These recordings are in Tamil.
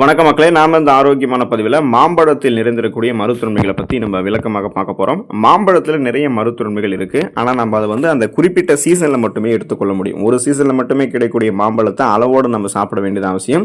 வணக்க மக்களே நாம் இந்த ஆரோக்கியமான பதிவில் மாம்பழத்தில் நிறைந்திருக்கக்கூடிய மருத்துவன்மைகளை பற்றி நம்ம விளக்கமாக பார்க்க போகிறோம் மாம்பழத்தில் நிறைய மருத்துவன்மைகள் இருக்குது ஆனால் நம்ம அதை வந்து அந்த குறிப்பிட்ட சீசனில் மட்டுமே எடுத்துக்கொள்ள முடியும். ஒரு சீசனில் மட்டுமே கிடைக்கக்கூடிய மாம்பழத்தை அளவோடு நம்ம சாப்பிட வேண்டியது அவசியம்.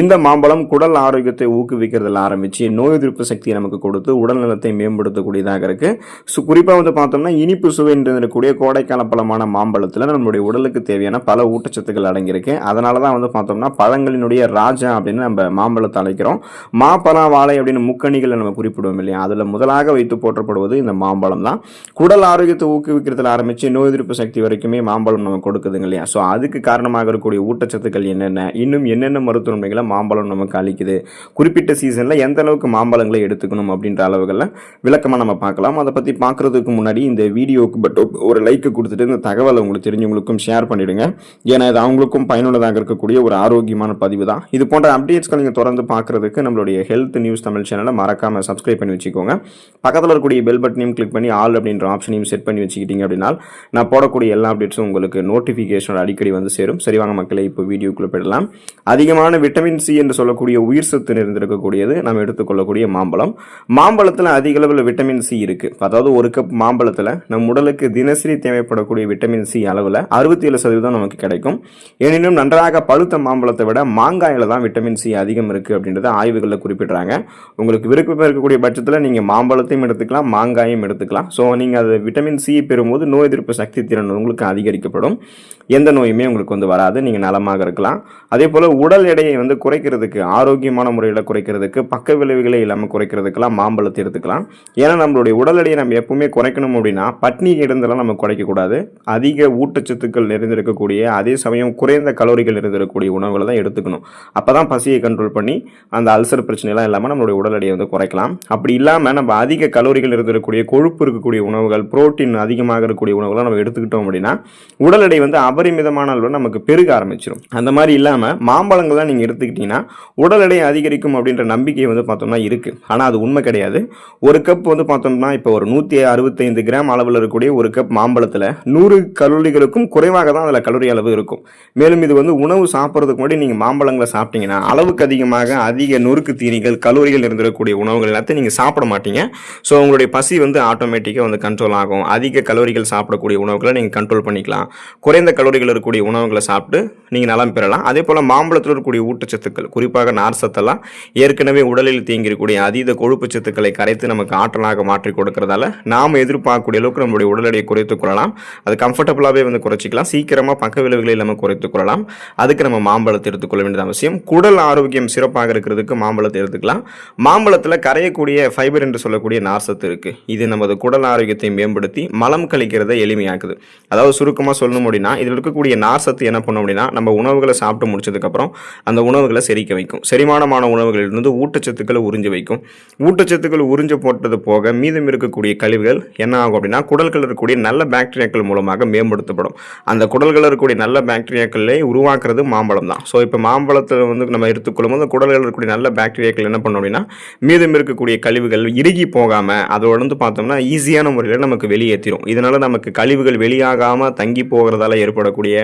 இந்த மாம்பழம் குடல் ஆரோக்கியத்தை ஊக்குவிக்கிறதுல ஆரம்பித்து நோய் எதிர்ப்பு சக்தியை நமக்கு கொடுத்து உடல் நலத்தை மேம்படுத்தக்கூடியதாக இருக்குது ஸோ குறிப்பாக வந்து பார்த்தோம்னா இனிப்பு சுவை நிறைந்திருக்கக்கூடிய கோடைக்கால பழமான மாம்பழத்தில் நம்மளுடைய உடலுக்கு தேவையான பல ஊட்டச்சத்துக்கள் அடங்கியிருக்கு. அதனால தான் வந்து பார்த்தோம்னா பழங்களினுடைய ராஜா அப்படின்னு நம்ம மாம்பழத்தை அழைக்கிறோம். மாப்பழம் வாழை அப்படின்னு முக்கணிகளை நம்ம குறிப்பிடுவோம் இல்லையா? அதில் முதலாக வைத்து போற்றப்படுவது இந்த மாம்பழம் தான். குடல் ஆரோக்கியத்தை ஊக்குவிக்கிறதுல ஆரம்பித்து நோய் எதிர்ப்பு சக்தி வரைக்குமே மாம்பழம் நமக்கு கொடுக்குதுங்க இல்லையா? ஸோ அதுக்கு காரணமாக இருக்கக்கூடிய ஊட்டச்சத்துக்கள் என்னென்ன? இன்னும் என்னென்ன மருத்துவமைகளை மாம்பழம் நமக்கு அளிக்குது? குறிப்பிட்ட சீசனில் எந்த அளவுக்கு மாம்பழங்களை எடுத்துக்கணும் அப்படின்ற அளவுகளில் விளக்கமாக நம்ம பார்க்கலாம். அதை பற்றி பார்க்குறதுக்கு முன்னாடி இந்த வீடியோவுக்கு பட் ஒரு லைக்கு கொடுத்துட்டு இந்த தகவலை உங்களுக்கு தெரிஞ்சவங்களுக்கும் ஷேர் பண்ணிவிடுங்க ஏன்னா இது அவங்களுக்கும் பயனுள்ளதாக இருக்கக்கூடிய ஒரு ஆரோக்கியமான பதிவு தான். இது போன்ற அப்டேட்ஸ்கள் நீங்கள் தொடர்ந்து பார்க்குறதுக்கு நம்மளுடைய ஹெல்த் நியூஸ் தமிழ் சேனலை மறக்காமல் சப்ஸ்கிரைப் பண்ணி வச்சுக்கோங்க. பக்கத்தில் இருக்கக்கூடிய பெல் பட்டனையும் கிளிக் பண்ணி ஆல் அப்படின்ற ஆப்ஷனையும் செட் பண்ணி வச்சுக்கிட்டீங்க அப்படின்னா நான் போடக்கூடிய எல்லா அப்டேட்ஸும் உங்களுக்கு நோட்டிஃபிகேஷன் அடிக்கடி வந்து சேரும். சரிவாங்க மக்களை இப்போ வீடியோக்குள்ளே போயிடலாம். அதிகமான விட்டமின் சி என்று சொல்லக்கூடிய உயிர் சத்து நிறைந்திருக்கக்கூடியது நம்ம எடுத்துக்கொள்ளக்கூடிய மாம்பழம். மாம்பழத்தில் அதிக அளவில் விட்டமின் சி இருக்குது அதாவது ஒரு கப் மாம்பழத்தில் நம் உடலுக்கு தினசரி தேவைப்படக்கூடிய விட்டமின் சி அளவில் அறுபத்தி ஏழு சதவீதம் நமக்கு கிடைக்கும். எனினும் நன்றாக பழுத்த மாம்பழத்தை விட மாங்காயில் தான் விட்டமின் சி அதிகம் இருக்குது அப்படின்றத ஆய்வுகளில் குறிப்பிட்றாங்க. உங்களுக்கு விருப்பம் இருக்கக்கூடிய பட்சத்தில் நீங்கள் மாம்பழத்தையும் எடுத்துக்கலாம் மாங்காயும் எடுத்துக்கலாம். ஸோ நீங்கள் அது விட்டமின் சி பெறும்போது நோய் எதிர்ப்பு சக்தி திறன் உங்களுக்கு அதிகரிக்கப்படும். எந்த நோயுமே உங்களுக்கு வந்து வராது. நீங்கள் நலமாக இருக்கலாம். அதே போல் உடல் எடையை வந்து குறைக்கிறதுக்கு ஆரோக்கியமான முறையில் குறைக்கிறதுக்கு பக்க விளைவுகளே இல்லாமல் குறைக்கிறதுக்கெல்லாம் மாம்பழத்தை எடுத்துக்கலாம். ஏன்னா நம்மளுடைய உடல் எடையை நம்ம எப்பவுமே குறைக்கணும் அப்படின்னா பட்னி இருந்தெல்லாம் நம்ம குறைக்கக்கூடாது அதிக ஊட்டச்சத்துக்கள் நிறைந்திருக்கக்கூடிய அதே சமயம் குறைந்த கலோரிகள் இருந்திருக்கக்கூடிய உணவுகளை தான் எடுத்துக்கணும். அப்போ தான் பசியை கண்ட்ரோல் பண்ணி அந்த அல்சர் பிரச்சனைலாம் இல்லாமல் நம்மளுடைய உடல் எடையை வந்து குறைக்கலாம். அப்படி இல்லாமல் நம்ம அதிக கலோரிகள் இருந்திருக்கக்கூடிய கொழுப்பு இருக்கக்கூடிய உணவுகள் புரோட்டீன் அதிகமாக இருக்கக்கூடிய உணவுகளை நம்ம எடுத்துக்கிட்டோம் அப்படின்னா உடல் எடை வந்து அபரிமிதமான அளவில் நமக்கு பெருக ஆரம்பிச்சிடும் அந்த மாதிரி இல்லாமல் மாம்பழங்கள்லாம் நீங்கள் எடுத்துக்கிட்டிங்கன்னா உடல் எடை அதிகரிக்கும் அப்படின்ற நம்பிக்கை வந்து பார்த்தோம்னா இருக்குது ஆனால் அது உண்மை கிடையாது. ஒரு கப் வந்து பார்த்தோம்னா இப்போ ஒரு நூற்றி அறுபத்தைந்து கிராம் அளவில் இருக்கக்கூடிய ஒரு கப் மாம்பழத்தில் நூறு கலோரிகளுக்கும் குறைவாக தான் அதில் கலோரி அளவு இருக்கும். மேலும் இது வந்து உணவு சாப்பிட்றதுக்கு முன்னாடி நீங்கள் மாம்பழங்களை சாப்பிட்டீங்கன்னா அளவுக்கு அதிகமாக அதிக நொறுக்கு தீனிகள் கலோரிகள் இருந்திருக்கக்கூடிய உணவுகள் எல்லாத்தையும் நீங்கள் சாப்பிட மாட்டீங்க. ஸோ உங்களுடைய பசி வந்து ஆட்டோமேட்டிக்காக வந்து கண்ட்ரோல் ஆகும். அதிக கலோரிகள் சாப்பிடக்கூடிய உணவுகளை நீங்கள் கண்ட்ரோல் பண்ணிக்கலாம். குறைந்த கலோரிகள் இருக்கக்கூடிய உணவுகளை சாப்பிட்டு நீங்கள் நலம் பெறலாம். அதே போல் மாம்பழத்தில் இருக்கக்கூடிய ஊட்டச்சத்துக்கள் குறிப்பாக நார் சத்தெல்லாம் ஏற்கனவே உடலில் தேங்கியிருக்கக்கூடிய அதீத கொழுப்பு சத்துக்களை கரைத்து நமக்கு ஆற்றலாக மாற்றி கொடுக்கறதால நாம் எதிர்பார்க்கக்கூடிய அளவுக்கு நம்மளுடைய உடல் எடையை குறைத்துக் கொள்ளலாம். அது கம்ஃபர்டபுளாகவே வந்து குறைச்சிக்கலாம். சீக்கிரமாக பக்க விளைவுகளை நம்ம குறைத்துக் கொள்ளலாம். அதுக்கு நம்ம மாம்பழத்தை எடுத்துக்கொள்ள வேண்டியது அவசியம். குடல் ஆரோக்கியம் சிறப்பாக இருக்கிறதுக்கு மாம்பழத்தை எடுத்துக்கலாம். மாம்பழத்தில் கரையக்கூடிய ஃபைபர் என்று சொல்லக்கூடிய நார்சத்து இருக்குது இது நமது குடல் ஆரோக்கியத்தை மேம்படுத்தி மலம் கழிக்கிறதை எளிமையாக்குது. அதாவது சுருக்கமாக சொல்லணும் அப்படின்னா இதில் இருக்கக்கூடிய நார்சத்து என்ன பண்ணும் அப்படின்னா நம்ம உணவுகளை சாப்பிட்டு முடிச்சதுக்கப்புறம் அந்த உணவுகளை செரிக்க வைக்கும். செரிமானமான உணவுகளிலிருந்து ஊட்டச்சத்துக்களை உறிஞ்சு வைக்கும். ஊட்டச்சத்துக்கள் உறிஞ்சு போட்டது போக மீதம் இருக்கக்கூடிய கழிவுகள் என்ன ஆகும் அப்படின்னா குடல்கள் இருக்கக்கூடிய நல்ல பாக்டீரியாக்கள் மூலமாக மேம்படுத்தப்படும். அந்த குடல்கள் இருக்கக்கூடிய நல்ல பாக்டீரியாக்களே உருவாக்குறது மாம்பழம் தான் ஸோ இப்போ மாம்பழத்தை வந்து நம்ம எடுத்துக்கொள்ளும் போது குடல்கள் இருக்கக்கூடிய நல்ல பாக்டீரியாக்கள் என்ன பண்ணும் அப்படின்னா மீதம் இருக்கக்கூடிய கழிவுகள் இறுகி போகாமல் அதோட வந்து பார்த்தோம்னா ஈஸியான முறையில் நமக்கு வெளியேற்றிடும் இதனால் நமக்கு கழிவுகள் வெளியாகாமல் தங்கி போகிறதால ஏற்படக்கூடிய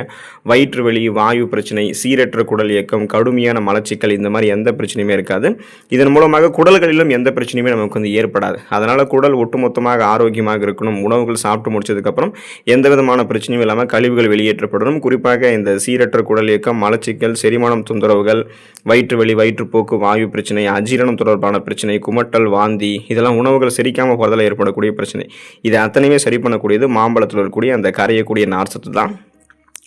வயிற்று வலி வாயு பிரச்சனை சீரற்ற குடல் இயக்கம் கடுமையான மலச்சிக்கல் இந்த மாதிரி எந்த பிரச்சனையுமே இருக்காது. இதன் மூலமாக குடல்களிலும் எந்த பிரச்சனையுமே நமக்கு வந்து ஏற்படாது. அதனால் குடல் ஒட்டுமொத்தமாக ஆரோக்கியமாக இருக்கணும். உணவுகள் சாப்பிட்டு முடிச்சதுக்கப்புறம் எந்த விதமான பிரச்சனையும் இல்லாமல் கழிவுகள் வெளியேற்றப்படணும். குறிப்பாக இந்த சீரற்ற குடல் இயக்கம் மலச்சிக்கல் செரிமானம் தொந்தரவுகள் வயிற்று வலி வயிற்றுப்போக்கு வாயு பிரச்சனை அஜீரணம் தொடர்பான பிரச்சனை குமட்டல் வாந்தி இதெல்லாம் உணவுகள் செரிக்காமல் போகிறதால ஏற்படக்கூடிய பிரச்சனை. இது அத்தனையுமே சரி பண்ணக்கூடியது மாம்பழத்தில் இருக்கக்கூடிய அந்த கரையக்கூடிய நார்சத்து தான்.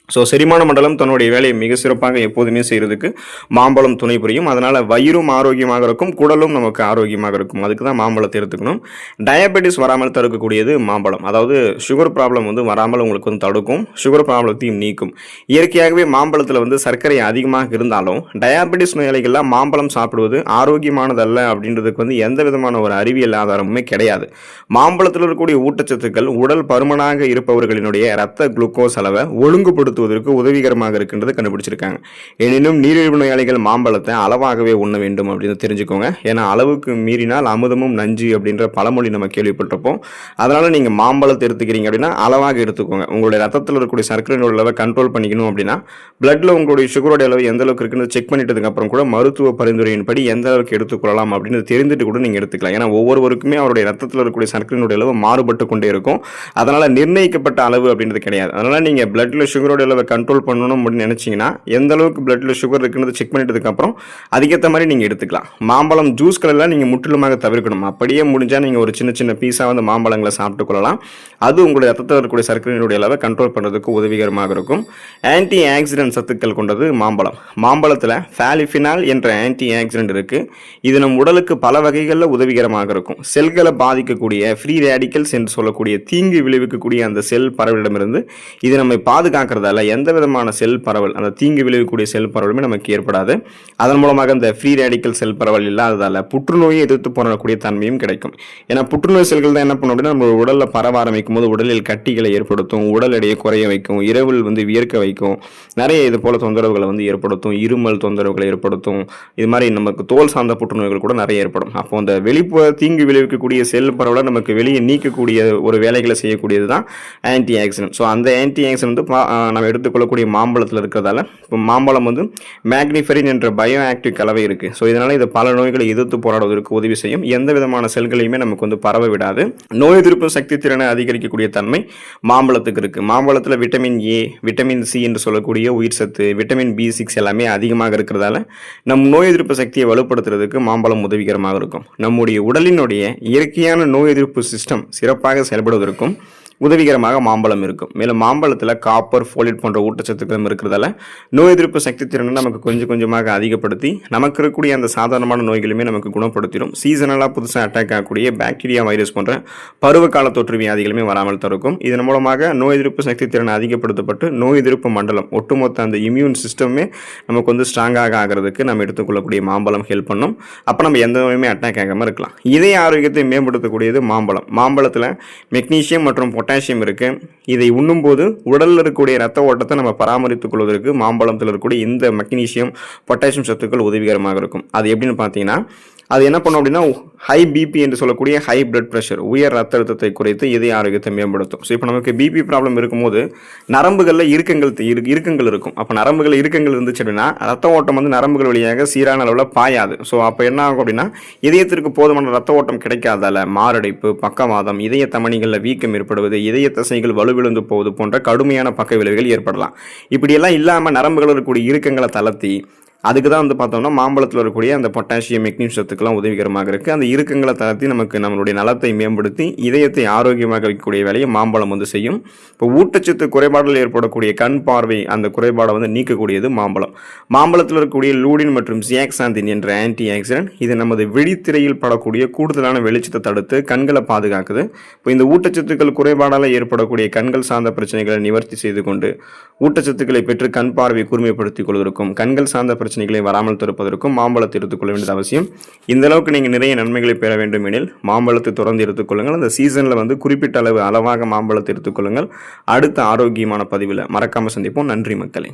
ஸோ செரிமான மண்டலம் தன்னுடைய வேலையை மிக சிறப்பாக எப்போதுமே செய்கிறதுக்கு மாம்பழம் துணை புரியும். அதனால் வயிறும் ஆரோக்கியமாக இருக்கும் குடலும் நமக்கு ஆரோக்கியமாக இருக்கும். அதுக்கு தான் மாம்பழத்தை எடுத்துக்கணும். டயபெட்டிஸ் வராமல் தடுக்கக்கூடியது மாம்பழம். அதாவது சுகர் ப்ராப்ளம் வந்து வராமல் உங்களுக்கு வந்து தடுக்கும். சுகர் ப்ராப்ளத்தையும் நீக்கும். இயற்கையாகவே மாம்பழத்தில் வந்து சர்க்கரை அதிகமாக இருந்தாலும் டயாபெட்டிஸ் நோயாளிகள்லாம் மாம்பழம் சாப்பிடுவது ஆரோக்கியமானதல்ல அப்படின்றதுக்கு வந்து எந்த விதமான ஒரு அறிவியல் ஆதாரமுமே கிடையாது. மாம்பழத்தில் இருக்கக்கூடிய ஊட்டச்சத்துக்கள் உடல் பருமனாக இருப்பவர்களினுடைய ரத்த குளுக்கோஸ் அளவை ஒழுங்குபடுத்த கட்டுப்படுத்துவதற்கு உதவிகரமாக இருக்கின்றது கண்டுபிடிச்சிருக்காங்க. எனினும் நீரிழிவு நோயாளிகள் மாம்பழத்தை அளவாகவே உண்ண வேண்டும் அப்படின்னு தெரிஞ்சுக்கோங்க. ஏன்னா அளவுக்கு மீறினால் அமுதமும் நஞ்சு அப்படின்ற பழமொழி நம்ம கேள்விப்பட்டிருப்போம். அதனால நீங்க மாம்பழத்தை எடுத்துக்கிறீங்க அப்படின்னா அளவாக எடுத்துக்கோங்க. உங்களுடைய ரத்தத்தில் இருக்கக்கூடிய சர்க்கரையோட அளவை கண்ட்ரோல் பண்ணிக்கணும் அப்படின்னா பிளட்டில் உங்களுடைய சுகரோட அளவு எந்த அளவுக்கு இருக்குன்னு செக் பண்ணிட்டதுக்கு அப்புறம் கூட மருத்துவ பரிந்துரையின்படி எந்த அளவுக்கு எடுத்துக்கொள்ளலாம் அப்படின்னு தெரிந்துட்டு கூட நீங்க எடுத்துக்கலாம். ஏன்னா ஒவ்வொருவருக்குமே அவருடைய ரத்தத்தில் இருக்கக்கூடிய சர்க்கரையினுடைய அளவு மாறுபட்டு கொண்டே இருக்கும். அதனால நிர்ணயிக்கப்பட்ட அளவு அப்படின்றது கிடையாது. அதனால நீங்க பிளட்டில் சுகரோட அளவை கண்ட்ரோல் பண்ணணும் அப்படின்னு நினைச்சீங்கன்னா எந்த அளவுக்கு பிளட்ல சுகர் இருக்குன்னு செக் பண்ணிட்டதுக்கப்புறம் அதுக்கேற்ற மாதிரி நீங்க எடுத்துக்கலாம். மாம்பழம் ஜூஸ்களெல்லாம் நீங்க முற்றிலுமாக தவிர்க்கணும். அப்படியே முடிஞ்சா நீங்க ஒரு சின்ன சின்ன பீஸா வந்து மாம்பழங்களை சாப்பிட்டு கொள்ளலாம். அது உங்களுடைய ரத்தத்தில் இருக்கக்கூடிய சர்க்கரையினுடைய அளவை கண்ட்ரோல் பண்ணுறதுக்கு உதவிகரமாக இருக்கும். ஆன்டி ஆக்சிடென்ட் சத்துக்கள் கொண்டது மாம்பழம். மாம்பழத்தில் ஃபேலிஃபினால் என்ற ஆன்டி ஆக்சிடென்ட் இருக்கு. இது நம் உடலுக்கு பல வகைகளில் உதவிகரமாக இருக்கும். செல்களை பாதிக்கக்கூடிய ஃப்ரீ ரேடிக்கல்ஸ் என்று சொல்லக்கூடிய தீங்கு விளைவிக்கக்கூடிய அந்த செல் பரவலிடமிருந்து இது நம்மை பாதுகாக்கிறதால எந்த விதமான செல் பரவல் அந்த தீங்கு விளைவிக்கக்கூடிய செல் பரவலுமே நமக்கு ஏற்படாது. அதன் மூலமாக இந்த ஃப்ரீ ரேடிக்கல் செல் பரவல் இல்லாததால் புற்றுநோயை எதிர்த்து போராடக்கூடிய தன்மையும் கிடைக்கும். ஏன்னா புற்றுநோய் செல்கள் தான் என்ன பண்ணும் அப்படின்னா நம்ம உடலில் பரவ ஆரம்பிக்கும் போது உடலில் கட்டிகளை ஏற்படுத்தும் உடல் எடையை குறைய வைக்கும் இரவில் வந்து வியர்க்க வைக்கும் நிறைய இது போல தொந்தரவுகளை வந்து ஏற்படுத்தும் இருமல் தொந்தரவுகளை ஏற்படுத்தும் இது மாதிரி நமக்கு தோல் சார்ந்த புற்றுநோய்கள் கூட நிறைய ஏற்படும். அப்போ அந்த வெளிப்புற தீங்கு விளைவிக்கக்கூடிய செல் பரவலை நமக்கு வெளியே நீக்கக்கூடிய ஒரு வேலைகளை செய்யக்கூடியது தான் ஆன்டி ஆக்சிடென்ட் ஸோ அந்த ஆன்டி ஆக்சிடென்ட் வந்து நாம் எடுத்துக்கொள்ளக்கூடிய மாம்பழத்தில் இருக்கிறதால இப்போ மாம்பழம் வந்து மேக்னிஃபெரின் என்ற பயோ ஆக்டிவ் கலவை இருக்குது ஸோ இதனால் இது பல நோய்களை எதிர்த்து போராடுவதற்கு உதவி செய்யும். எந்த விதமான செல்களையுமே நமக்கு வந்து பரவ விடாது. நோய் எதிர்ப்பு சக்தி திறனை அதிகரிக்கக்கூடிய தன்மை மாம்பழத்துக்கு இருக்குது மாம்பழத்தில் விட்டமின் ஏ விட்டமின் சி என்று சொல்லக்கூடிய உயிர் சத்து விட்டமின் பி சிக்ஸ் எல்லாமே அதிகமாக இருக்கிறதால நம் நோய் எதிர்ப்பு சக்தியை வலுப்படுத்துறதுக்கு மாம்பழம் உதவிகரமாக இருக்கும். நம்முடைய உடலினுடைய இயற்கையான நோய் எதிர்ப்பு சிஸ்டம் சிறப்பாக செயல்படுவதற்கும் உதவிகரமாக மாம்பழம் இருக்கும். மேலும் மாம்பழத்தில் காப்பர் ஃபோலிட் போன்ற ஊட்டச்சத்துக்களும் இருக்கிறதால நோய் எதிர்ப்பு சக்தி திறனை நமக்கு கொஞ்சம் கொஞ்சமாக அதிகப்படுத்தி நமக்கு இருக்கக்கூடிய அந்த சாதாரணமான நோய்களுமே நமக்கு குணப்படுத்திடும். சீசனலாக புதுசாக அட்டாக் ஆகக்கூடிய பாக்டீரியா வைரஸ் போன்ற பருவகால தொற்று வியாதிகளுமே வராமல் தடுக்கும். இதன் மூலமாக நோய் எதிர்ப்பு சக்தி திறனை அதிகப்படுத்தப்பட்டு நோய் எதிர்ப்பு மண்டலம் ஒட்டுமொத்த அந்த இம்யூன் சிஸ்டமே நமக்கு வந்து ஸ்ட்ராங்காக ஆகிறதுக்கு நம்ம எடுத்துக்கொள்ளக்கூடிய மாம்பழம் ஹெல்ப் பண்ணும். அப்போ நம்ம எந்த நோயுமே அட்டாக் ஆகாமல் இருக்கலாம். இதய ஆரோக்கியத்தை மேம்படுத்தக்கூடியது மாம்பழம். மாம்பழத்தில் மெக்னீஷியம் மற்றும் பொட்டாசியம் இருக்குது இதை உண்ணும்போது உடலில் இருக்கக்கூடிய ரத்த ஓட்டத்தை நம்ம பராமரித்துக் கொள்வதற்கு மாம்பழத்தில் இருக்கக்கூடிய இந்த மெக்னீசியம் பொட்டாசியம் சத்துக்கள் உதவிகரமாக இருக்கும். அது எப்படின்னு பார்த்தீங்கன்னா அது என்ன பண்ணும் அப்படின்னா ஹை பிபி என்று சொல்லக்கூடிய ஹை பிளட் ப்ரெஷர் உயர் ரத்த அழுத்தத்தை குறைத்து இதய ஆரோக்கியத்தை மேம்படுத்தும். ஸோ இப்போ நமக்கு பிபி ப்ராப்ளம் இருக்கும்போது நரம்புகளில் இருக்கங்கள் தி- இரு- இறுக்கங்கள் இருக்கும். அப்போ நரம்புகள் இறுக்கங்கள் இருந்துச்சு அப்படின்னா ரத்த ஓட்டம் வந்து நரம்புகள் வழியாக சீரான அளவில் பாயாது. ஸோ அப்போ என்ன ஆகும் அப்படின்னா இதயத்திற்கு போதுமான ரத்த ஓட்டம் கிடைக்காதால மாரடைப்பு பக்கவாதம் இதய தமணிகளில் வீக்கம் ஏற்படுவது இதய தசைகள் வலுவிழந்து போவது போன்ற கடுமையான பக்க விளைவுகள் ஏற்படலாம். இப்படியெல்லாம் இல்லாமல் நரம்புகள் இருக்கக்கூடிய இறுக்கங்களை தளர்த்தி அதுக்கு தான் வந்து பார்த்தோம்னா மாம்பழத்தில் இருக்கக்கூடிய அந்த பொட்டாசியம் மெக்னீஷியம் சத்துக்கெல்லாம் உதவிகரமாக இருக்குது அந்த இறுக்கங்களை தளர்த்தி நமக்கு நம்மளுடைய நலத்தை மேம்படுத்தி இதயத்தை ஆரோக்கியமாக வைக்கக்கூடிய வேலையை மாம்பழம் வந்து செய்யும். இப்போ ஊட்டச்சத்து குறைபாடுகள் ஏற்படக்கூடிய கண் பார்வை அந்த குறைபாடை வந்து நீக்கக்கூடியது மாம்பழம். மாம்பழத்தில் இருக்கக்கூடிய லூடின் மற்றும் சியாக்சாந்தின் என்ற ஆன்டி ஆக்சிடென்ட் இது நமது விழித்திரையில் படக்கூடிய கூடுதலான வெளிச்சத்தை தடுத்து கண்களை பாதுகாக்குது. இப்போ இந்த ஊட்டச்சத்துக்கள் குறைபாடால் ஏற்படக்கூடிய கண்கள் சார்ந்த பிரச்சனைகளை நிவர்த்தி செய்து கொண்டு ஊட்டச்சத்துக்களை பெற்று கண் பார்வை கூர்மைப்படுத்திக் கொள்வதற்கும் கண்கள் சார்ந்த பிரச்சனை பிரச்சனைகளை வராமல் தடுப்பதற்கும் மாம்பழத்தை எடுத்துக்கொள்ள வேண்டியது அவசியம். இந்த அளவுக்கு நீங்கள் நிறைய நன்மைகளை பெற வேண்டும் எனில் மாம்பழத்தை தொடர்ந்து எடுத்துக்கொள்ளுங்கள் அந்த சீசனில் வந்து குறிப்பிட்ட அளவு அளவாக மாம்பழத்தை எடுத்துக்கொள்ளுங்கள் அடுத்த ஆரோக்கியமான பதிவில் மறக்காமல் சந்திப்போம். நன்றி மக்களே.